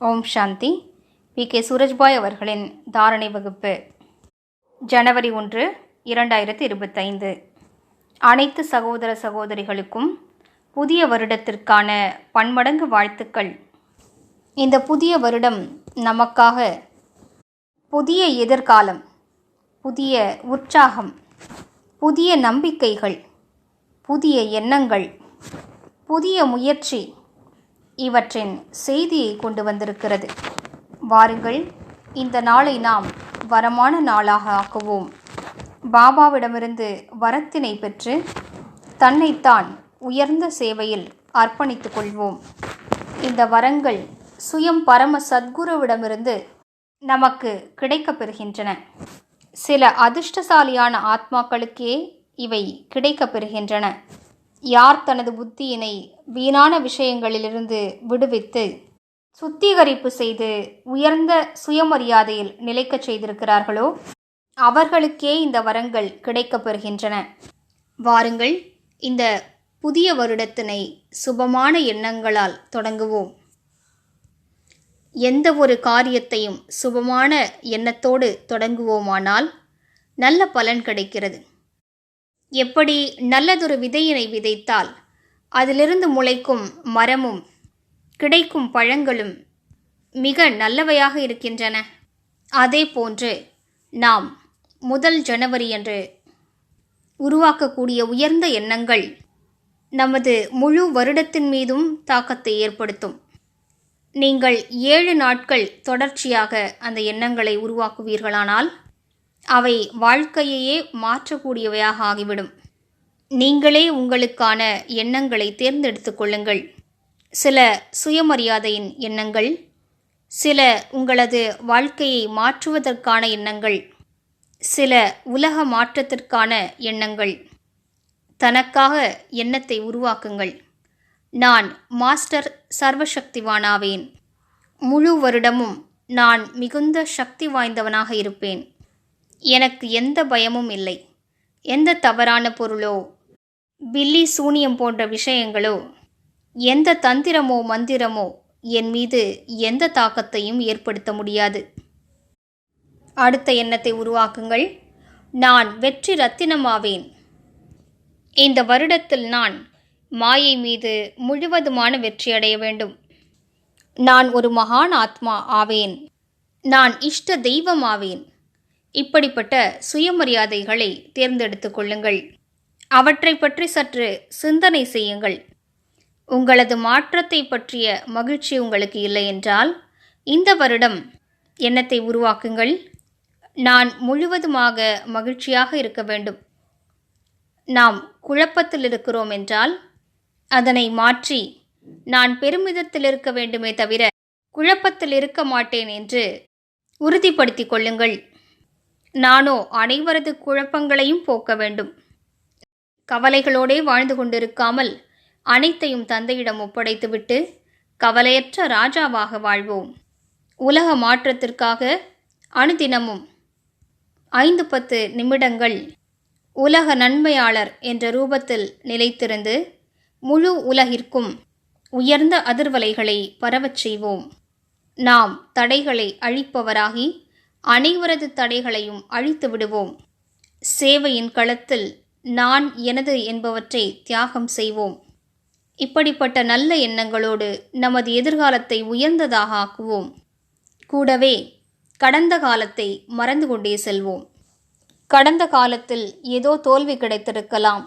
ஓம் சாந்தி. B. K. Surajbhai அவர்களின் தாரணை வகுப்பு. ஜனவரி ஒன்று இரண்டாயிரத்தி இருபத்தைந்து. அனைத்து சகோதர சகோதரிகளுக்கும் புதிய வருடத்திற்கான பன்மடங்கு வாழ்த்துக்கள். இந்த புதிய வருடம் நமக்காக புதிய எதிர்காலம் புதிய உற்சாகம் புதிய நம்பிக்கைகள் புதிய எண்ணங்கள் புதிய முயற்சி இவற்றின் செய்தியை கொண்டு வந்திருக்கிறது. வாருங்கள் இந்த நாளை நாம் வரமான நாளாக ஆக்குவோம். பாபாவிடமிருந்து வரத்தினை பெற்று தன்னைத்தான் உயர்ந்த சேவையில் அர்ப்பணித்துக் கொள்வோம். இந்த வரங்கள் சுயம் பரம சத்குருவிடமிருந்து நமக்கு கிடைக்கப் பெறுகின்றன. சில அதிர்ஷ்டசாலியான ஆத்மாக்களுக்கே இவை கிடைக்கப் பெறுகின்றன. யார் தனது புத்தியினை வீணான விஷயங்களிலிருந்து விடுவித்து சுத்திகரிப்பு செய்து உயர்ந்த சுயமரியாதையில் நிலைக்கச் செய்திருக்கிறார்களோ அவர்களுக்கே இந்த வரங்கள் கிடைக்கப் பெறுகின்றன. வாருங்கள் இந்த புதிய வருடத்தினை சுபமான எண்ணங்களால் தொடங்குவோம். எந்த ஒரு காரியத்தையும் சுபமான எண்ணத்தோடு தொடங்குவோமானால் நல்ல பலன் கிடைக்கிறது. எப்படி நல்லதொரு விதையினை விதைத்தால் அதிலிருந்து முளைக்கும் மரமும் கிடைக்கும் பழங்களும் மிக நல்லவையாக இருக்கின்றன. அதே போன்று நாம் முதல் ஜனவரி என்று உருவாக்கக்கூடிய உயர்ந்த எண்ணங்கள் நமது முழு வருடத்தின் மீதும் தாக்கத்தை ஏற்படுத்தும். நீங்கள் ஏழு நாட்கள் தொடர்ச்சியாக அந்த எண்ணங்களை உருவாக்குவீர்களானால் அவை வாழ்க்கையையே மாற்றக்கூடியவையாக ஆகிவிடும். நீங்களே உங்களுக்கான எண்ணங்களை தேர்ந்தெடுத்து கொள்ளுங்கள். சில சுயமரியாதையின் எண்ணங்கள் சில உங்களது வாழ்க்கையை மாற்றுவதற்கான எண்ணங்கள் சில உலக மாற்றத்திற்கான எண்ணங்கள். தனக்காக எண்ணத்தை உருவாக்குங்கள். நான் மாஸ்டர் சர்வசக்திவானாவேன். முழு வருடமும் நான் மிகுந்த சக்தி வாய்ந்தவனாக இருப்பேன். எனக்கு எந்த பயமும் இல்லை. எந்த தவறான பொருளோ பில்லி சூனியம் போன்ற விஷயங்களோ எந்த தந்திரமோ மந்திரமோ என் மீது எந்த தாக்கத்தையும் ஏற்படுத்த முடியாது. அடுத்த எண்ணத்தை உருவாக்குங்கள். நான் வெற்றி ரத்தினமாவேன். இந்த வருடத்தில் நான் மாயை மீது முழுவதுமான வெற்றி அடைய வேண்டும். நான் ஒரு மகான் ஆத்மா ஆவேன். நான் இஷ்ட தெய்வம் ஆவேன் இப்படிப்பட்ட சுயமரியாதைகளை தேர்ந்தெடுத்து கொள்ளுங்கள். அவற்றை பற்றி சற்று சிந்தனை செய்யுங்கள். உங்களது மாற்றத்தை பற்றிய மகிழ்ச்சி உங்களுக்கு இல்லை என்றால் இந்த வருடம் எண்ணத்தை உருவாக்குங்கள். நான் முழுவதுமாக மகிழ்ச்சியாக இருக்க வேண்டும். நாம் குழப்பத்தில் இருக்கிறோம் என்றால் அதனை மாற்றி நான் பெருமிதத்தில் இருக்க வேண்டுமே தவிர குழப்பத்தில் இருக்க மாட்டேன் என்று உறுதிப்படுத்திக் கொள்ளுங்கள். நானோ அனைவரது குழப்பங்களையும் போக்க வேண்டும். கவலைகளோடே வாழ்ந்து கொண்டிருக்காமல் அனைத்தையும் தந்தையிடம் ஒப்படைத்துவிட்டு கவலையற்ற ராஜாவாக வாழ்வோம். உலக மாற்றத்திற்காக அனுதினமும் ஐந்து பத்து நிமிடங்கள் உலக நன்மையாளர் என்ற ரூபத்தில் நிலைத்திருந்து முழு உலகிற்கும் உயர்ந்த அதிர்வலைகளை பரவச் செய்வோம். நாம் தடைகளை அழிப்பவராகி அனைவரது தடைகளையும் அழித்து விடுவோம். சேவையின் களத்தில் நான் எனது என்பவற்றை தியாகம் செய்வோம். இப்படிப்பட்ட நல்ல எண்ணங்களோடு நமது எதிர்காலத்தை உயர்ந்ததாக ஆக்குவோம். கூடவே கடந்த காலத்தை மறந்து கொண்டே செல்வோம். கடந்த காலத்தில் ஏதோ தோல்வி கிடைத்திருக்கலாம்.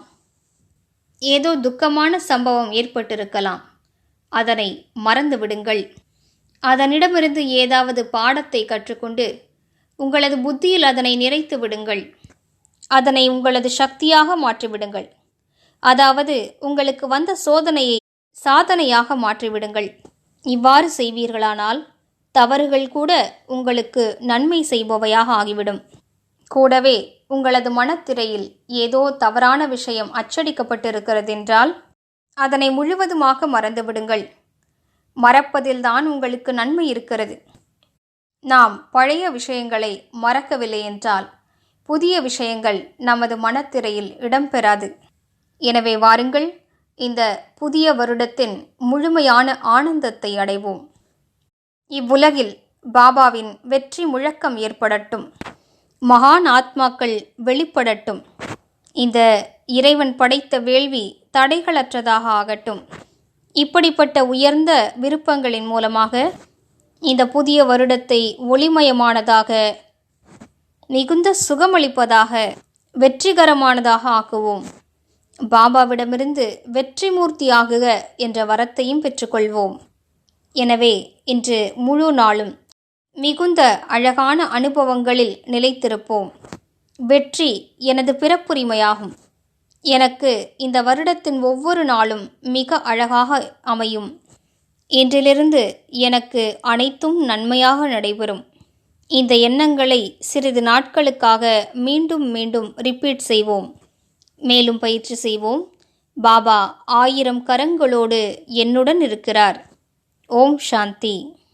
ஏதோ துக்கமான சம்பவம் ஏற்பட்டிருக்கலாம். அதனை மறந்து விடுங்கள். அதனிடமிருந்து ஏதாவது பாடத்தை கற்றுக்கொண்டு உங்களது புத்தியில் அதனை நிறைத்து விடுங்கள். அதனை உங்களது சக்தியாக மாற்றிவிடுங்கள். அதாவது உங்களுக்கு வந்த சோதனையை சாதனையாக மாற்றிவிடுங்கள். இவ்வாறு செய்வீர்களானால் தவறுகள் கூட உங்களுக்கு நன்மை செய்பவையாக ஆகிவிடும். கூடவே உங்களது மனத்திரையில் ஏதோ தவறான விஷயம் அச்சடிக்கப்பட்டிருக்கிறதென்றால் அதனை முழுவதுமாக மறந்துவிடுங்கள். மறப்பதில்தான் உங்களுக்கு நன்மை இருக்கிறது. நாம் பழைய விஷயங்களை மறக்கவில்லை என்றால் புதிய விஷயங்கள் நமது மனத்திரையில் இடம்பெறாது. எனவே வாருங்கள் இந்த புதிய வருடத்தின் முழுமையான ஆனந்தத்தை அடைவோம். இவ்வுலகில் பாபாவின் வெற்றி முழக்கம் ஏற்படட்டும். மகான் ஆத்மாக்கள் வெளிப்படட்டும். இந்த இறைவன் படைத்த வேள்வி தடைகளற்றதாக ஆகட்டும். இப்படிப்பட்ட உயர்ந்த விருப்பங்களின் மூலமாக இந்த புதிய வருடத்தை ஒளிமயமானதாக மிகுந்த சுகமளிப்பதாக வெற்றிகரமானதாக ஆக்குவோம். பாபாவிடமிருந்து வெற்றி மூர்த்தியாகுக என்ற வரத்தையும் பெற்றுக்கொள்வோம். எனவே இன்று முழு நாளும் மிகுந்த அழகான அனுபவங்களில் நிலைத்திருப்போம். வெற்றி எனது பிறப்புரிமையாகும். எனக்கு இந்த வருடத்தின் ஒவ்வொரு நாளும் மிக அழகாக அமையும். இன்றிலிருந்து எனக்கு அனைத்தும் நன்மையாக நடைபெறும். இந்த எண்ணங்களை சிறிது நாட்களுக்காக மீண்டும் மீண்டும் ரிப்பீட் செய்வோம். மேலும் பயிற்சி செய்வோம். பாபா ஆயிரம் கரங்களோடு என்னுடன் இருக்கிறார். ஓம் சாந்தி.